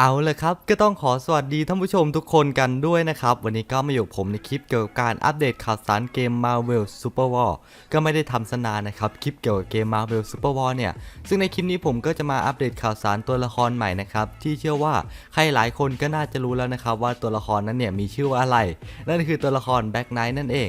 เอาเลยครับ ก็ต้องขอสวัสดีท่านผู้ชมทุกคนกันด้วยนะครับ วันนี้ก็มาอยู่ผมในคลิปเกี่ยวกับการอัปเดตข่าวสารเกม Marvel Super War ก็ไม่ได้ทำสนานนะครับ คลิปเกี่ยวกับเกม Marvel Super War เนี่ย ซึ่งในคลิปนี้ผมก็จะมาอัปเดตข่าวสารตัวละครใหม่นะครับ ที่เชื่อว่าใครหลายคนก็น่าจะรู้แล้วนะครับ ว่าตัวละครนั้นเนี่ยมีชื่อว่าอะไร นั่นคือตัวละคร Black Knight นั่นเอง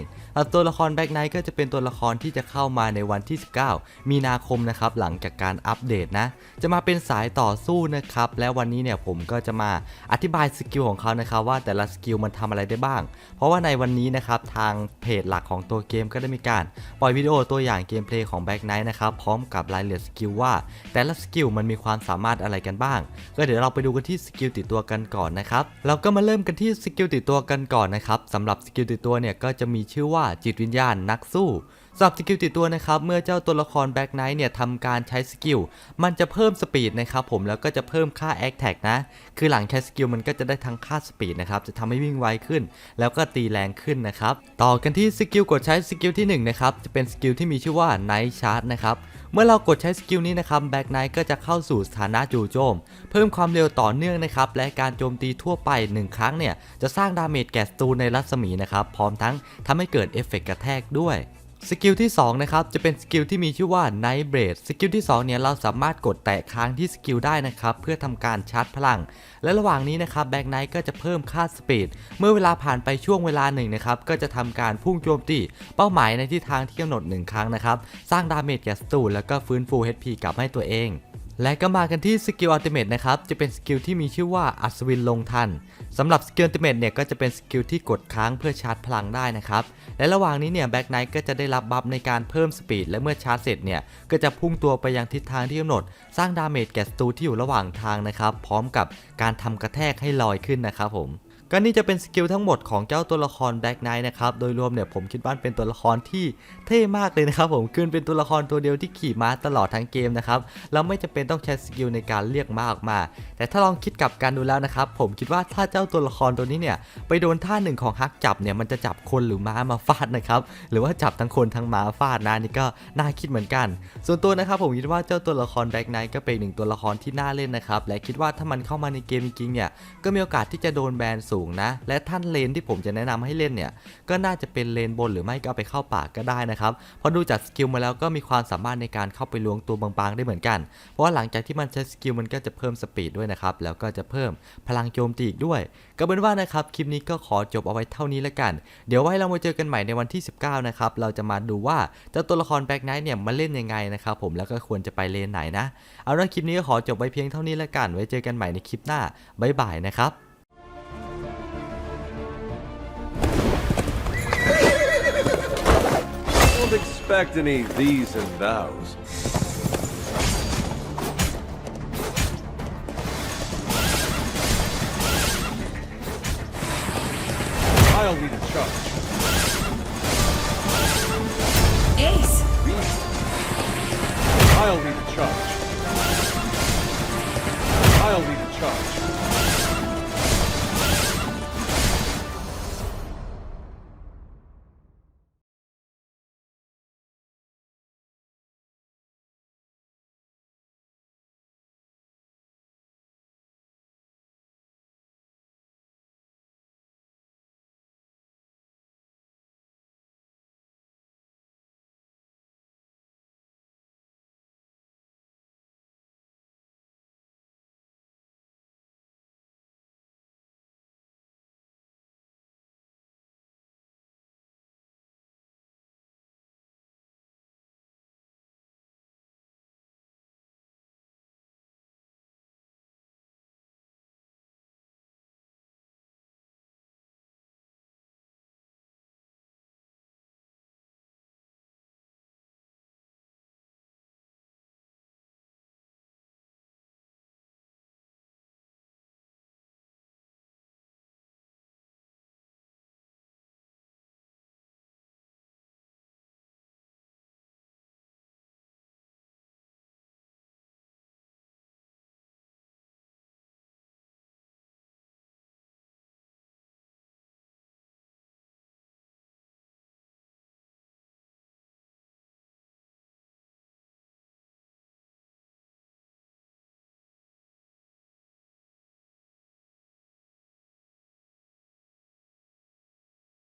ตัวละครแบ็กไนท์ก็จะเป็นตัวละครที่จะเข้ามาในวันที่ 19 มีนาคมนะครับหลังจากการอัปเดตนะ จะมาเป็นสายต่อสู้นะครับ และวันนี้เนี่ยผมก็จะมาอธิบายสกิลของเขานะครับว่าแต่ละสกิลมันทำอะไรได้บ้าง เพราะว่าในวันนี้นะครับทางเพจหลักของตัวเกมก็ได้มีการ ปล่อยวิดีโอตัวอย่างเกมเพลย์ของแบ็กไนท์นะครับพร้อมกับรายละเอียดสกิลว่า แต่ละสกิลมันมีความสามารถอะไรกันบ้าง ก็เดี๋ยวเราไปดูกันที่สกิลติดตัวกันก่อนนะครับเราก็มาเริ่มกันที่สกิลติดตัวกันก่อนนะครับสำหรับสกิลติดตัวเนี่ยก็จะมีชื่อว่าจิตวิญญาณนักสู้สำหรับสกิลติดตัวนะครับเมื่อเจ้าตัวละครแบ็กไนท์เนี่ยทำการใช้สกิลมันจะเพิ่มสปีดนะครับผมแล้วก็จะเพิ่มค่าแอคแท็กนะคือหลังใช้สกิลมันก็จะได้ทั้งค่าสปีดนะครับจะทำให้วิ่งไวขึ้น แล้วก็ตีแรงขึ้นนะครับต่อกันที่สกิลกดใช้สกิลที่หนึ่งนะครับจะเป็นสกิลที่มีชื่อว่า Night Charge นะครับเมื่อเรากดใช้สกิลนี้นะครับแบ็กไนท์ก็จะเข้าสู่สถานะจู่โจม เพิ่มความเร็วต่อเนื่องนะครับและการโจมตีทั่วไป 1 ครั้งเนี่ยจะสร้างดาเมจแก่ศัตรูในรัศมีนะครับพร้อมทั้งทำให้เกิดเอฟเฟกกระแทกด้วย สกิลที่2นะครับจะเป็นสกิลที่มีชื่อว่า Night Blade สกิลที่2เนี่ยเราสามารถกดแตะค้างที่สกิลได้นะครับเพื่อทำการชาร์จพลัง และระหว่างนี้นะครับแบ็กไนท์ก็จะเพิ่มค่าสปีดเมื่อเวลาผ่านไปช่วงเวลาหนึ่งนะครับก็จะทำการพุ่งโจมตีเป้าหมายในทิศทางที่กำหนด 1 ครั้งนะครับสร้างดาเมจแก่ศัตรูแล้วก็ฟื้นฟู HP กลับให้ตัวเอง และก็มากันที่สกิลอัลติเมทนะครับ จะเป็นสกิลที่มีชื่อว่าอัศวินลงทันสำหรับสกิลอัลติเมทเนี่ยก็จะเป็นสกิลที่กดค้างเพื่อชาร์จพลังได้นะครับ และระหว่างนี้เนี่ยแบ็กไนท์ก็จะได้รับบัฟในการเพิ่มสปีดและเมื่อชาร์จเสร็จเนี่ยก็จะพุ่งตัวไปยังทิศทางที่กำหนด สร้างดาเมจแก่ศัตรูที่อยู่ระหว่างทางนะครับ พร้อมกับการทำกระแทกให้ลอยขึ้นนะครับผม ก็นี่จะเป็นสกิลทั้งหมดของเจ้าตัวละคร Black Knight นะครับ โดยรวมเนี่ยผมคิดว่าเป็นตัวละครที่เท่มากเลยนะครับผมคือเป็นตัวละครตัวเดียวที่ขี่ม้าตลอดทั้งเกมนะครับเราไม่จำเป็นต้องใช้สกิลในการเรียกม้าออกมา แต่ถ้าลองคิดกลับกันดูแล้วนะครับ ผมคิดว่าถ้าเจ้าตัวละครตัวนี้เนี่ยไปโดนท่าหนึ่งของฮักจับเนี่ยมันจะจับคนหรือม้ามาฟาดนะครับหรือว่าจับทั้งคนทั้งม้าฟาดนะนี่ก็น่าคิดเหมือนกัน ส่วนตัวนะครับผมคิดว่าเจ้าตัวละคร Black Knight ก็เป็นหนึ่งตัวละครที่น่าเล่นนะครับและคิดว่าถ้ามันเข้ามาในเกมจริงเนี่ยก็มีโอกาสที่จะโดนแบนสูงนะ และท่านเลนที่ผมจะแนะนำให้เล่นเนี่ย ก็น่าจะเป็นเลนบนหรือไม่ก็ไปเข้าป่าก็ได้นะครับ เพราะดูจากสกิลมาแล้วก็มีความสามารถในการเข้าไปล้วงตัวบางๆได้เหมือนกัน เพราะว่าหลังจากที่มันใช้สกิลมันก็จะเพิ่มสปีดด้วยนะครับ แล้วก็จะเพิ่มพลังโจมตีอีกด้วย ก็เป็นว่านะครับ คลิปนี้ก็ขอจบเอาไว้เท่านี้แล้วกัน เดี๋ยวไว้เรามาเจอกันใหม่ในวันที่ 19 นะครับ เราจะมาดูว่าเจ้าตัวละครแบ็กไนท์เนี่ยมาเล่นยังไงนะครับผม แล้วก็ควรจะไปเลนไหนนะ เอาละคลิปนี้ก็ขอจบไว้เพียงเท่านี้แล้วกัน ไว้เจอกันใหม่ในคลิปหน้าบ๊ายบายนะครับ Don't expect any these and thous. I'll lead a charge. Ace! I'll lead a charge. I'll lead a charge.